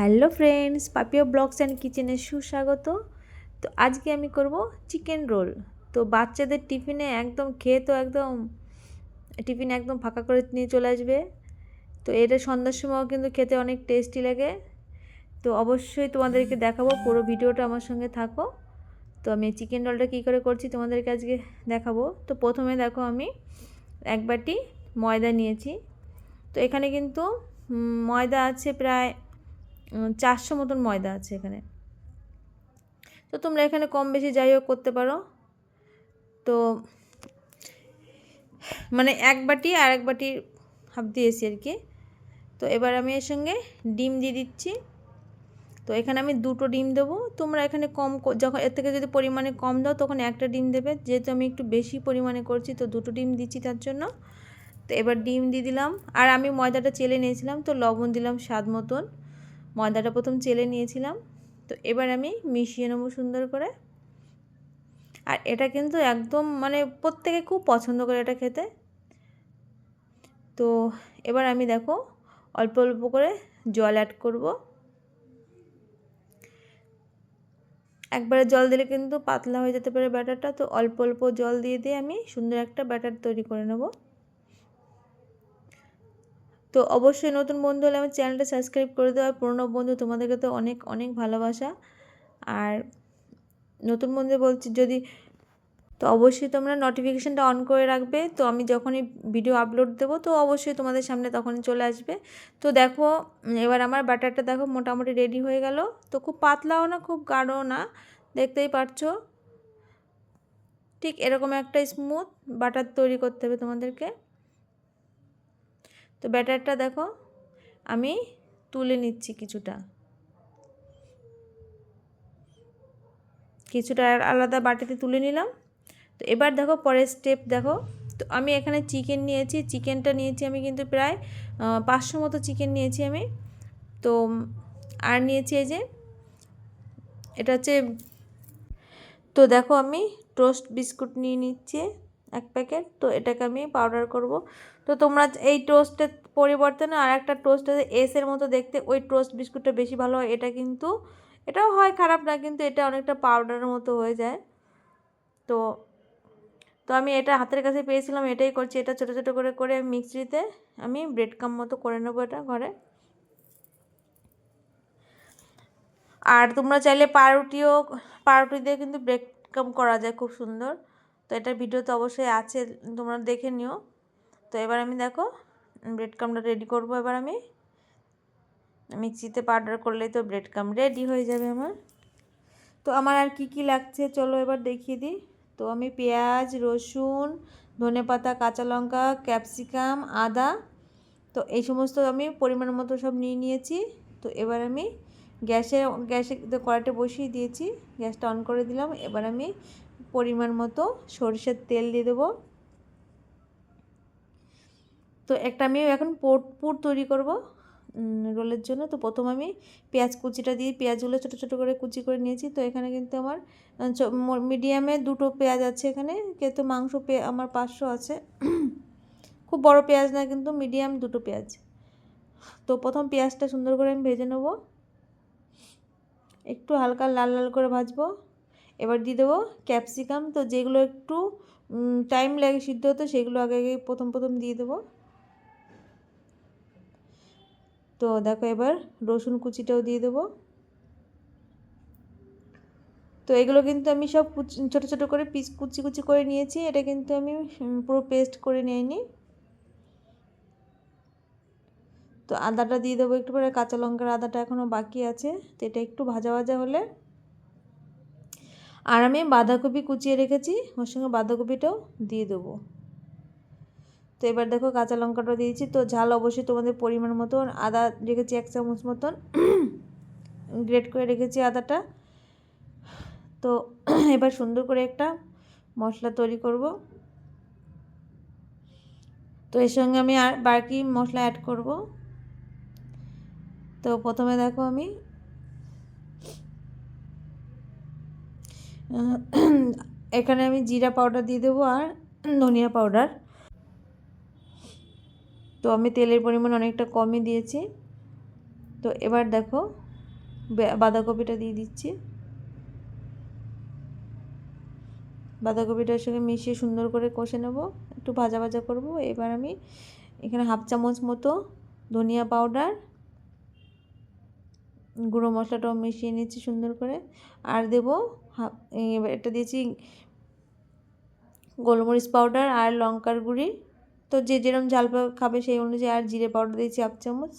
Hello friends, Papiya blogs and কিচেনে সুস্বাগত। তো আজকে আমি করব চিকেন রোল। তো বাচ্চাদের টিফিনে একদম খেয়ে তো একদম, টিফিন একদম ফাঁকা করে নিয়ে চলে আসবে। তো এটা সন্ধ্যার সময়ও কিন্তু খেতে অনেক টেস্টি লাগে। তো অবশ্যই তোমাদেরকে দেখাবো, পুরো ভিডিওটা আমার সঙ্গে থাকো। তো আমি চিকেন রোলটা কী করে করছি তোমাদেরকে আজকে দেখাবো। তো প্রথমে দেখো আমি এক বাটি ময়দা নিয়েছি। তো এখানে কিন্তু ময়দা আছে প্রায় চারশো মতন ময়দা আছে এখানে। তো তোমরা এখানে কম বেশি যাই হোক করতে পারো। তো মানে এক বাটি আর এক বাটি হাফ দিয়েছি আর কি। তো এবার আমি এর সঙ্গে ডিম দিয়ে দিচ্ছি। তো এখানে আমি দুটো ডিম দেবো। তোমরা এখানে কম যখন এর থেকে যদি পরিমাণে কম দাও, তখন একটা ডিম দেবে। যেহেতু আমি একটু বেশি পরিমাণে করছি, তো দুটো ডিম দিচ্ছি তার জন্য। তো এবার ডিম দিয়ে দিলাম। আর আমি ময়দাটা চেলে নিয়েছিলাম, তো লবণ দিলাম স্বাদ মতন। ময়দাটা প্রথম চেলে নিয়েছিলাম। তো এবার আমি মিশিয়ে নেব সুন্দর করে। আর এটা কিন্তু একদম মানে প্রত্যেকে খুব পছন্দ করে এটা খেতে। তো এবার আমি দেখো অল্প অল্প করে জল অ্যাড করব। একবারে জল দিলে কিন্তু পাতলা হয়ে যেতে পারে ব্যাটারটা। তো অল্প অল্প জল দিয়ে দিয়ে আমি সুন্দর একটা ব্যাটার তৈরি করে নেব। তো অবশ্যই নতুন বন্ধু হলে আমার চ্যানেলটা সাবস্ক্রাইব করে দেওয়া পুরনো বন্ধু তোমাদেরকে তো অনেক অনেক ভালোবাসা। আর নতুন বন্ধু বলছি যদি, তো অবশ্যই তোমরা নোটিফিকেশানটা অন করে রাখবে। তো আমি যখনই ভিডিও আপলোড দেবো, তো অবশ্যই তোমাদের সামনে তখনই চলে আসবে। তো দেখো, এবার আমার বাটারটা দেখো মোটামুটি রেডি হয়ে গেল। তো খুব পাতলাও না, খুব গাঢ়ও না, দেখতেই পারছ? ঠিক এরকম একটা স্মুথ বাটার তৈরি করতে হবে তোমাদেরকে। তো ব্যাটারটা দেখো, আমি তুলে নিচ্ছি কিছুটা। কিছুটা আর আলাদা বাটিতে তুলে নিলাম। তো এবার দেখো পরের স্টেপ দেখো। তো আমি এখানে চিকেন নিয়েছি চিকেনটা নিয়েছি আমি কিন্তু প্রায় পাঁচশো মতো চিকেন নিয়েছি আমি। তো, আর নিয়েছি এই যে, এটা হচ্ছে, তো দেখো আমি টোস্ট বিস্কুট নিয়ে নিচ্ছি। এক প্যাকেট, তো এটাকে আমি পাউডার করব। তো তোমরা এই টোস্টের পরিবর্তনে আর একটা টোস্ট আছে এসের মতো দেখতে, ওই টোস্ট বিস্কুটটা বেশি ভালো হয়, এটা কিন্তু, এটাও হয় খারাপ না, কিন্তু এটা অনেকটা পাউডারের মতো হয়ে যায়। তো তো আমি এটা হাতের কাছে পেয়েছিলাম, এটাই করছি, এটা ছোটো ছোটো করে করে মিক্সিতে আমি ব্রেড কাম মতো করে নেব এটা ঘরে। আর তোমরা চাইলে পাউরুটিও, পাউরুটি দিয়ে কিন্তু ব্রেড কাম করা যায় খুব সুন্দর। তো এটার ভিডিও তো অবশ্যই আছে, তোমরা দেখে নিও। তো এবার আমি দেখো ব্রেড কামটা রেডি করব এবার আমি। মিক্সিতে পাউডার করলেই তো ব্রেড কাম রেডি হয়ে যাবে আমার। তো আমার আর কি কি লাগছে চলো এবার দেখিয়ে দিই। তো আমি পেঁয়াজ, রসুন, ধনে পাতা, কাঁচা লঙ্কা ক্যাপসিকাম আদা, তো এই সমস্ত আমি পরিমাণ মতো সব নিয়ে নিয়েছি। তো এবার আমি গ্যাসে গ্যাসে কড়াইটা বসিয়ে দিয়েছি, গ্যাসটা অন করে দিলাম। এবার আমি পরিমাণ মতো সরষের তেল দিয়ে দেবো। তো একটা আমি এখন পোট, পুর তৈরি করব রোলের জন্য। তো প্রথম আমি পেঁয়াজ কুচিটা দিয়ে, পেঁয়াজগুলো ছোটো ছোটো করে কুচি করে নিয়েছি। তো এখানে কিন্তু আমার মিডিয়ামে দুটো পেঁয়াজ আছে এখানে। কিন্তু মাংস আমার পাঁচশো আছে। খুব বড় পেঁয়াজ না, কিন্তু মিডিয়াম দুটো পেঁয়াজ। তো প্রথম পেঁয়াজটা সুন্দর করে আমি ভেজে নেব। একটু হালকা লাল লাল করে ভাজবো। এবার দিয়ে দেবো ক্যাপসিকাম। তো যেগুলো একটু টাইম লাগে সিদ্ধ হতে, সেগুলো আগে আগে প্রথম প্রথম দিয়ে দেবো। তো দেখো এবার রসুন কুচিটাও দিয়ে দেবো। তো এগুলো কিন্তু আমি সব ছোটো ছোটো করে পিস কুচি কুচি করে নিয়েছি। এটা কিন্তু আমি পুরো পেস্ট করে নিইনি। তো আদাটা দিয়ে দেবো একটু পরে। কাঁচা লঙ্কার আদাটা এখনও বাকি আছে। তো এটা একটু ভাজা ভাজা হলে আর আমি বাঁধাকপি কুচিয়ে রেখেছি, ওর সঙ্গে বাঁধাকপিটাও দিয়ে দেবো। তো এবার দেখো কাঁচা লঙ্কাটা দিয়েছি, তো ঝাল অবশ্যই তোমাদের পরিমাণ মতন, আদা রেখেছি এক চামচ মতন, গ্রেট করে রেখেছি আদাটা। তো এবার সুন্দর করে একটা মশলা তৈরি করব। তো এর সঙ্গে আমি আর বাকি মশলা অ্যাড করব। তো প্রথমে দেখো আমি এখানে আমি জিরা পাউডার দিয়ে দেবো আর ধনিয়া পাউডার। তো আমি তেলের পরিমাণ অনেকটা কমই দিয়েছি। তো এবার দেখো বাঁধাকপিটা দিয়ে দিচ্ছি। বাঁধাকপিটার সঙ্গে মিশিয়ে সুন্দর করে কষে নেব, একটু ভাজা ভাজা করব। এবার আমি এখানে হাফ চামচ মতো ধনিয়া পাউডার, গুঁড়ো মশলাটাও মিশিয়ে নিচ্ছি সুন্দর করে। আর দেব এবার এটা দিয়েছি গোলমরিচ পাউডার আর লঙ্কার গুঁড়ি। তো যে যেরকম ঝাল খাবে সেই অনুযায়ী আর জিরে পাউডার দিয়েছি হাফ চামচ।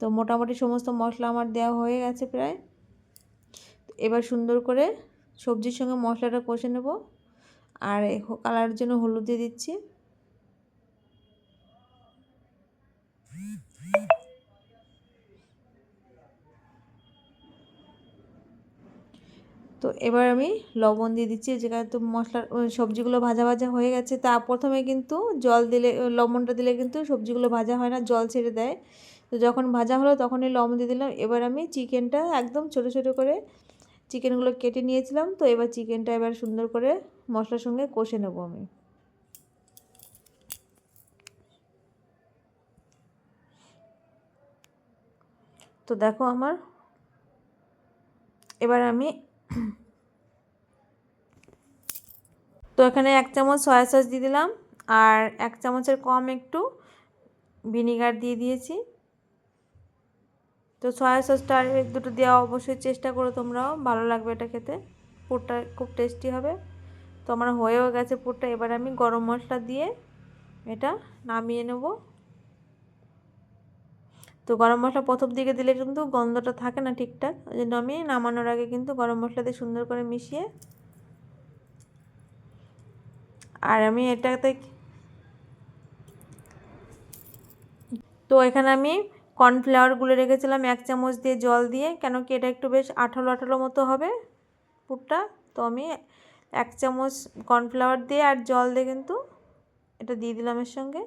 তো মোটামুটি সমস্ত মশলা আমার দেওয়া হয়ে গেছে প্রায়। এবার সুন্দর করে সবজির সঙ্গে মশলাটা কষে নেব। আর কালারের জন্য হলুদ দিয়ে দিচ্ছি। তো এবার আমি লবণ দিয়ে দিচ্ছি যেখানে তো মশলার সবজিগুলো ভাজা ভাজা হয়ে গেছে। তা প্রথমে কিন্তু জল দিলে লবণটা দিলে কিন্তু সবজিগুলো ভাজা হয় না, জল ছেড়ে দেয়। তো যখন ভাজা হলো তখনই লবণ দিয়ে দিলাম। এবার আমি চিকেনটা একদম ছোটো ছোটো করে চিকেনগুলো কেটে নিয়েছিলাম। তো এবার চিকেনটা এবার সুন্দর করে মশলার সঙ্গে কষে নেব আমি। তো দেখো আমার, এবার আমি তো এখানে এক চামচ সয়া সস দিয়ে দিলাম আর এক চামচের কম একটু ভিনিগার দিয়ে দিয়েছি। তো সয়া সসটা আর দুটো দেওয়া অবশ্যই চেষ্টা করো তোমরাও, ভালো লাগবে এটা খেতে। পুরটা খুব টেস্টি হবে। তো আমার হয়েও গেছে পুরটা, এবার আমি গরম মশলা দিয়ে এটা নামিয়ে নেব। তো গরম মশলা প্রথম দিকে দিলে কিন্তু গন্ধটা থাকে না ঠিকঠাক। ওই জন্য আমি নামানোর আগে কিন্তু গরম মশলা দিয়ে সুন্দর করে মিশিয়ে আর আমি এটাতে তো এখানে আমি কর্নফ্লাওয়ার গুলে রেখেছিলাম এক চামচ দিয়ে জল দিয়ে, কেন কি এটা একটু বেশ আঠালো আঠালো মতো হবে পুরটা। তো আমি এক চামচ কর্নফ্লাওয়ার দিয়ে আর জল দিয়ে কিন্তু এটা দিয়ে দিলাম এর সঙ্গে।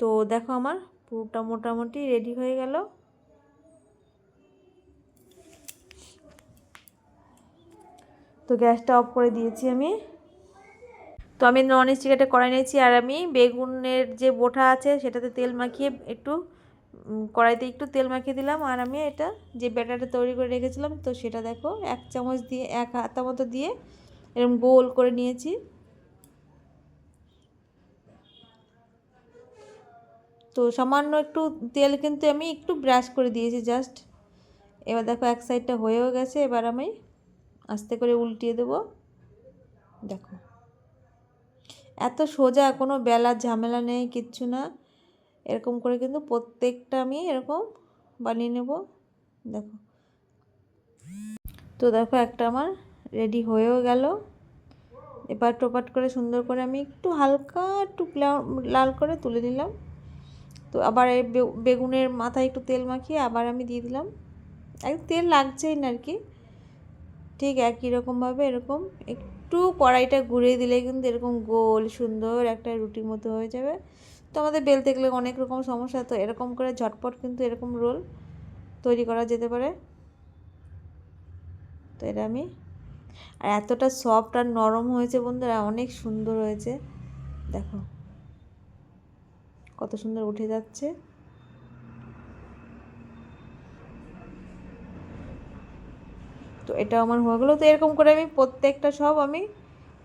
তো দেখো আমার পুরোটা মোটামুটি রেডি হয়ে গেল। তো গ্যাসটা অফ করে দিয়েছি আমি। তো আমি নন স্টিক কড়াই নিয়েছি আর আমি বেগুনের যে বোটা আছে সেটাতে তেল মাখিয়ে একটু কড়াইতে একটু তেল মাখিয়ে দিলাম। আর আমি এটা যে ব্যাটারটা তৈরি করে রেখেছিলাম, তো সেটা দেখো এক চামচ দিয়ে, এক হাতা মতো দিয়ে এরকম গোল করে নিয়েছি। তো সামান্য একটু তেল কিন্তু আমি একটু ব্রাশ করে দিয়েছি জাস্ট এবার দেখো এক সাইডটা হয়েও গেছে, এবার আমি আস্তে করে উল্টিয়ে দেবো। দেখো। এত সোজা, কোনো বেলার ঝামেলা নেই, কিচ্ছু না। এরকম করে কিন্তু প্রত্যেকটা আমি এরকম বানিয়ে নেব। দেখো। তো দেখো একটা আমার রেডি হয়েও গেল। এবার টোপাট করে সুন্দর করে আমি একটু হালকা একটু লাল করে তুলে দিলাম তো আবার এই বেগুনের মাথায় একটু তেল মাখিয়ে আবার আমি দিয়ে দিলাম। এক তেল লাগছেই না আর কি ঠিক একই রকমভাবে এরকম একটু কড়াইটা ঘুরিয়ে দিলে কিন্তু এরকম গোল, সুন্দর একটা রুটির মতো হয়ে যাবে। তো আমাদের বেলতে গেলে অনেক রকম সমস্যা, তো এরকম করে ঝটপট কিন্তু এরকম রোল তৈরি করা যেতে পারে। তো এটা আমি, আর এতটা সফট আর নরম হয়েছে বন্ধুরা, অনেক সুন্দর হয়েছে। দেখো। কত সুন্দর উঠে যাচ্ছে। তো এটা আমার হয়ে গেলো। তো এরকম করে আমি প্রত্যেকটা সব আমি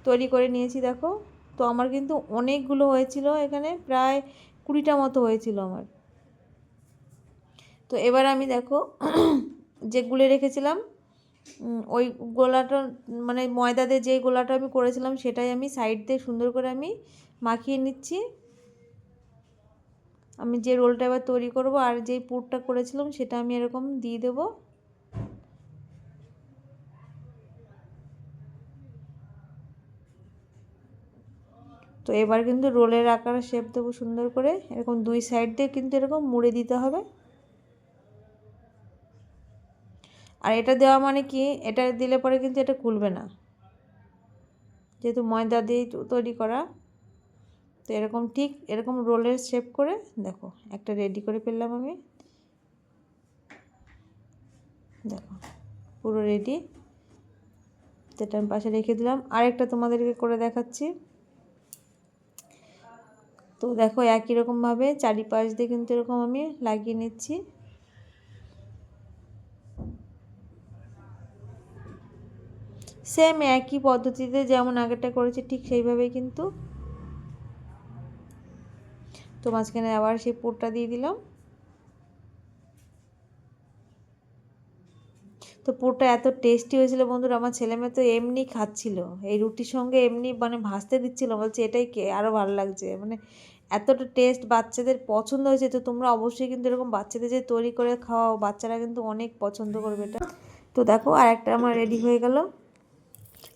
তৈরি করে নিয়েছি, দেখো। তো আমার কিন্তু অনেকগুলো হয়েছিল এখানে, প্রায় কুড়িটা মতো হয়েছিল আমার। তো এবার আমি দেখো, যে গুলে রেখেছিলাম ওই গোলাটা মানে ময়দা দিয়ে যেই গোলাটা আমি করেছিলাম, সেটাই আমি সাইড দিয়ে সুন্দর করে আমি মাখিয়ে নিচ্ছি। আমি যে রোলটা এবার তৈরি করব আর যেই পুরটা করেছিলাম সেটা আমি এরকম দিয়ে দেবো। তো এবার কিন্তু রোলের আকারে শেপ দেবো সুন্দর করে। এরকম দুই সাইড দিয়ে কিন্তু এরকম মুড়ে দিতে হবে। আর এটা দেওয়া মানে কি? এটা দিলে পরে কিন্তু এটা খুলবে না। যেহেতু ময়দা দিয়ে তৈরি করা। তো এরকম ঠিক এরকম রোলের শেপ করে দেখো, একটা রেডি করে ফেললাম আমি। দেখো, পুরো রেডি যেটা আমি পাশে রেখে দিলাম। আরেকটা তোমাদেরকে করে দেখাচ্ছি। তো দেখো, একই রকমভাবে চারিপাশ দিয়ে কিন্তু এরকম আমি লাগিয়ে নিচ্ছি। সেম একই পদ্ধতিতে যেমন আগেরটা করেছি ঠিক সেইভাবেই কিন্তু তো মাঝখানে আবার সেই পুরটা দিয়ে দিলাম। তো পুরটা এত টেস্টি হয়েছিল বন্ধুরা, আমার ছেলে মেয়ে তো এমনি খাচ্ছিল। এই রুটির সঙ্গে এমনি মানে ভাজতে দিচ্ছিল, বলছে এটাই কে আরও ভালো লাগছে। মানে এতটা টেস্ট বাচ্চাদের পছন্দ হয়েছে, তো তোমরা অবশ্যই কিন্তু এরকম বাচ্চাদের যে তৈরি করে খাওয়াও, বাচ্চারা কিন্তু অনেক পছন্দ করবে এটা। তো দেখো আর একটা আমার রেডি হয়ে গেল।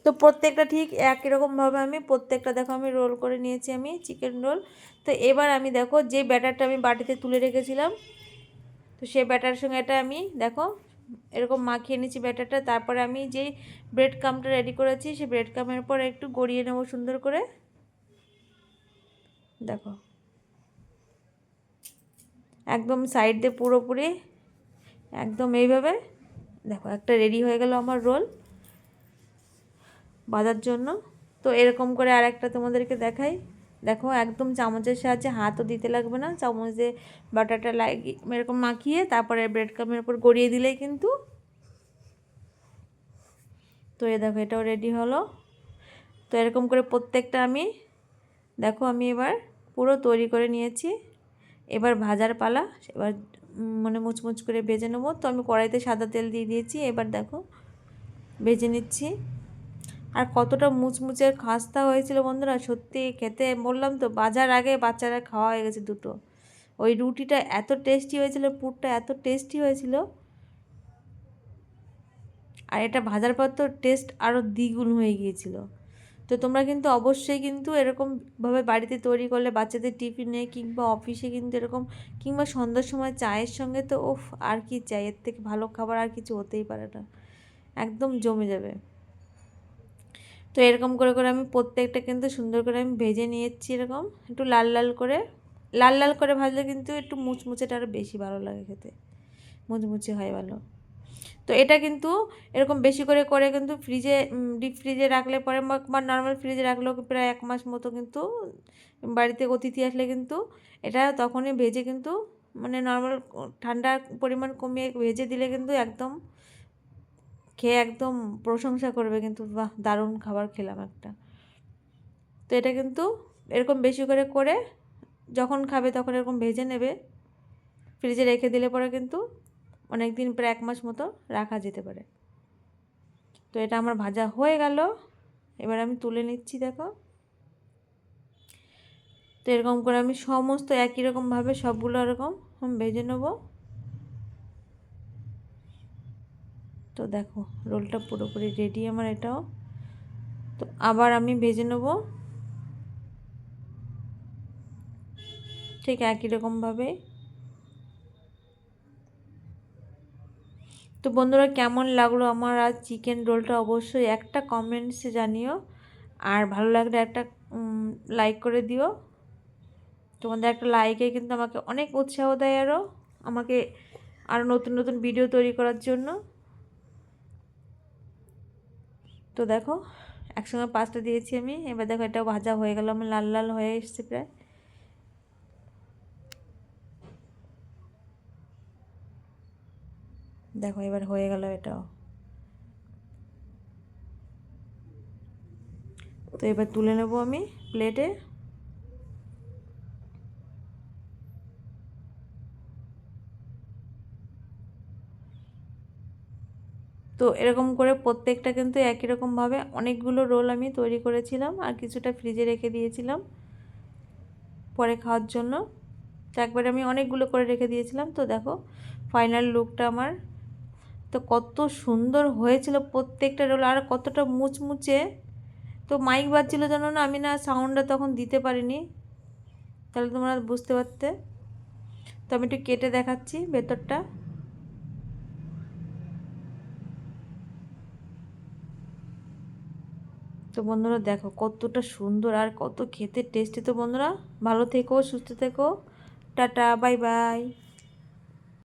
তো প্রত্যেকটা ঠিক একই রকমভাবে আমি প্রত্যেকটা দেখো আমি রোল করে নিয়েছি আমি চিকেন রোল তো এবার আমি দেখো যে ব্যাটারটা আমি বাটিতে তুলে রেখেছিলাম, তো সেই ব্যাটারের সঙ্গে এটা আমি দেখো এরকম মাখিয়ে নিচ্ছি ব্যাটারটা তারপরে আমি যে ব্রেড কামটা রেডি করেছি, সেই ব্রেড কামের পর একটু গড়িয়ে নেব সুন্দর করে। দেখো। একদম সাইড দিয়ে পুরোপুরি, একদম এইভাবে। দেখো একটা রেডি হয়ে গেল আমার রোল বাঁধার জন্য। তো এরকম করে আর একটা তোমাদেরকে দেখাই। দেখো, একদম চামচের সাহায্যে হাতও দিতে লাগবে না। চামচ দিয়ে বাটারটা লাগিয়ে এরকম মাখিয়ে তারপরে ব্রেড কামের উপর গড়িয়ে দিলেই কিন্তু তো এ দেখো, এটাও রেডি হলো। তো এরকম করে প্রত্যেকটা আমি দেখো, আমি এবার পুরো তৈরি করে নিয়েছি। এবার ভাজার পালা, এবার মানে মুচমুচ করে ভেজে নেব। তো আমি কড়াইতে সাদা তেল দিয়ে দিয়েছি। এবার দেখো, ভেজে নিচ্ছি। আর কতটা মুচমুচে খাস্তা হয়েছিল বন্ধুরা, সত্যি খেতে বললাম তো, বাজার আগে বাচ্চারা খাওয়া হয়ে গেছে দুটো। ওই রুটিটা এত টেস্টি হয়েছিল, পুরটা এত টেস্টি হয়েছিল। আর এটা ভাজার পর তো টেস্ট আরও দ্বিগুণ হয়ে গিয়েছিল। তো তোমরা কিন্তু অবশ্যই কিন্তু এরকমভাবে বাড়িতে তৈরি করলে বাচ্চাদের টিফিনে কিংবা অফিসে কিন্তু এরকম কিংবা সন্ধ্যার সময় চায়ের সঙ্গে তো ওফ আর কি চাই, এর থেকে ভালো খাবার আর কিছু হতেই পারে না। একদম জমে যাবে। তো এরকম করে করে আমি প্রত্যেকটা কিন্তু সুন্দর করে আমি ভেজে নিয়েছি এরকম। একটু লাল লাল করে, লাল লাল করে ভাজলে কিন্তু একটু মুচমুচেটা আরও বেশি ভালো লাগে খেতে। মুচমুচে হয় ভালো। তো এটা কিন্তু এরকম বেশি করে করে কিন্তু ফ্রিজে ডিপ ফ্রিজে রাখলে পরে বা নর্মাল ফ্রিজে রাখলেও প্রায় এক মাস মতো কিন্তু বাড়িতে অতিথি আসলে কিন্তু এটা তখনই ভেজে কিন্তু মানে নর্মাল ঠান্ডার পরিমাণ কমিয়ে ভেজে দিলে কিন্তু একদম খেয়ে একদম প্রশংসা করবে কিন্তু বাহ, দারুণ খাবার খেলাম একটা। তো এটা কিন্তু এরকম বেশি করে করে যখন খাবে তখন এরকম ভেজে নেবে। ফ্রিজে রেখে দিলে পরে কিন্তু অনেক দিন প্রায় এক মাস মতো রাখা যেতে পারে। তো এটা আমার ভাজা হয়ে গেল। এবার আমি তুলে নিচ্ছি, দেখো। তো এরকম করে আমি সমস্ত একই রকমভাবে সবগুলো এরকম ভেজে নেব। তো দেখো, রোলটা পুরোপুরি রেডি আমার এটাও। তো আবার আমি ভেজে নেব। ঠিক একই রকমভাবে তো বন্ধুরা, কেমন লাগল আমার আজ চিকেন রোলটা অবশ্যই একটা কমেন্টসে জানিও। আর ভালো লাগলে একটা লাইক করে দিও। তোমাদের একটা লাইকে কিন্তু আমাকে অনেক উৎসাহ দেয় আরও আমাকে আরও নতুন নতুন ভিডিও তৈরি করার জন্য। তো দেখো, একসঙ্গে পাঁচটা দিয়েছি আমি। এবার দেখো এটা ভাজা হয়ে গেল, আমার লাল লাল হয়ে এসছে প্রায়। দেখো, এবার হয়ে গেল এটাও। তো এবার তুলে নেব আমি প্লেটে তো এরকম করে প্রত্যেকটা কিন্তু একই রকমভাবে অনেকগুলো রোল আমি তৈরি করেছিলাম আর কিছুটা ফ্রিজে রেখে দিয়েছিলাম পরে খাওয়ার জন্য। তো একবারে আমি অনেকগুলো করে রেখে দিয়েছিলাম। তো দেখো ফাইনাল লুকটা আমার। তো কত সুন্দর হয়েছিল প্রত্যেকটা রোল আর কতটা মুচমুচে। তো মাইক বাজছিল যেন না, আমি না সাউন্ডটা তখন দিতে পারিনি। তাহলে তোমরা বুঝতে পারতে। তো আমি একটু কেটে দেখাচ্ছি ভেতরটা। তো বন্ধুরা দেখো কতটা সুন্দর আর কত খেতে টেস্টি তো বন্ধুরা। ভালো থেকো, সুস্থ থেকো। Tata, bye bye.